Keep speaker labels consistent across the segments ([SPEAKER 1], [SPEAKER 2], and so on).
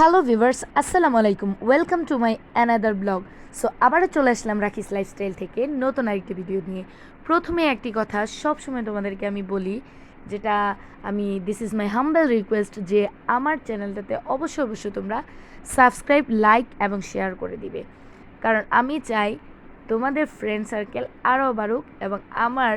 [SPEAKER 1] Hello viewers আসসালামু আলাইকুম welcome to my another blog so আবারও চলে আসলাম রাখিস লাইফস্টাইল থেকে নতুন আরেকটি ভিডিও নিয়ে। প্রথমে একটি কথা সব সময় তোমাদেরকে আমি বলি, যেটা আমি this is my humble request যে আমার চ্যানেলটাতে অবশ্যই অবশ্যই তোমরা সাবস্ক্রাইব লাইক এবং শেয়ার করে দিবে। কারণ আমি চাই তোমাদের ফ্রেন্ড সার্কেল আরও বাড়ুক এবং আমার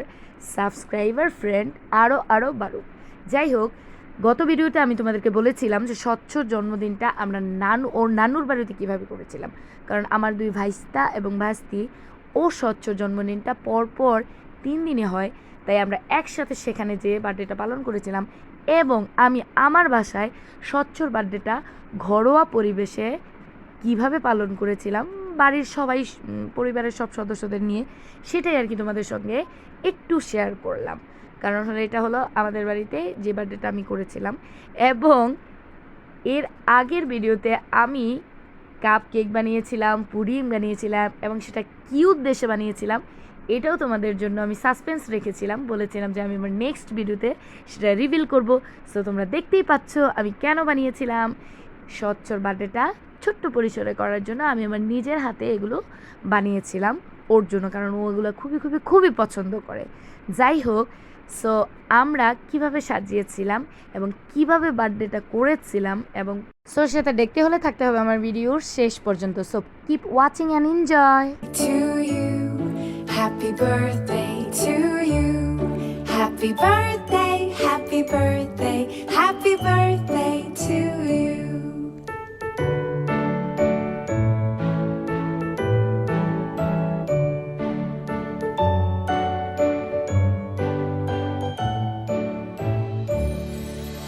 [SPEAKER 1] সাবস্ক্রাইবার ফ্রেন্ড আরও আরও বাড়ুক। যাই হোক গত ভিডিওতে আমি তোমাদেরকে বলেছিলাম যে স্বচ্ছ জন্মদিনটা আমরা নানু ওর নানুর বাড়িতে কীভাবে করেছিলাম। কারণ আমার দুই ভাইস্তা এবং ভাস্তি ও স্বচ্ছ জন্মদিনটা পরপর তিন দিনে হয়। তাই আমরা একসাথে সেখানে যেয়ে বার্থডেটা পালন করেছিলাম এবং আমি আমার বাসায় স্বচ্ছর বার্থডেটা ঘরোয়া পরিবেশে কীভাবে পালন করেছিলাম, বাড়ির সবাই পরিবারের সব সদস্যদের নিয়ে, সেটাই আর কি তোমাদের সঙ্গে একটু শেয়ার করলাম। কারণ হলো এটা হলো আমাদের বাড়িতে যে বার্থডেটা আমি করেছিলাম। এবং এর আগের ভিডিওতে আমি কাপ কেক বানিয়েছিলাম পুডিং বানিয়েছিলাম এবং সেটা কী উদ্দেশ্যে বানিয়েছিলাম, এটাও তোমাদের জন্য আমি সাসপেন্স রেখেছিলাম। বলেছিলাম যে আমি আমার নেক্সট ভিডিওতে সেটা রিভিল করব। সো তোমরা দেখতেই পাচ্ছ আমি কেন বানিয়েছিলাম। স্বচ্ছর বার্থডেটা ছোট্ট পরিসরে করার জন্য আমি আমার নিজের হাতে এগুলো বানিয়েছিলাম। ওর জন্য, কারণ ও এগুলো খুবই খুবই খুবই পছন্দ করে। যাই হোক সো আমরা কীভাবে সাজিয়েছিলাম এবং কীভাবে বার্থডেটা করেছিলাম এবং সো সেটা দেখতে হলে থাকতে হবে আমার ভিডিওর শেষ পর্যন্ত so keep watching and enjoy.
[SPEAKER 2] Happy birthday to you. Happy birthday,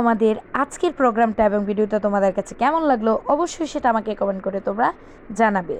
[SPEAKER 1] আমাদের আজকের প্রোগ্রামটা এবং ভিডিওটা তোমাদের কাছে কেমন লাগল অবশ্যই সেটা আমাকে কমেন্ট করে তোমরা জানাবে।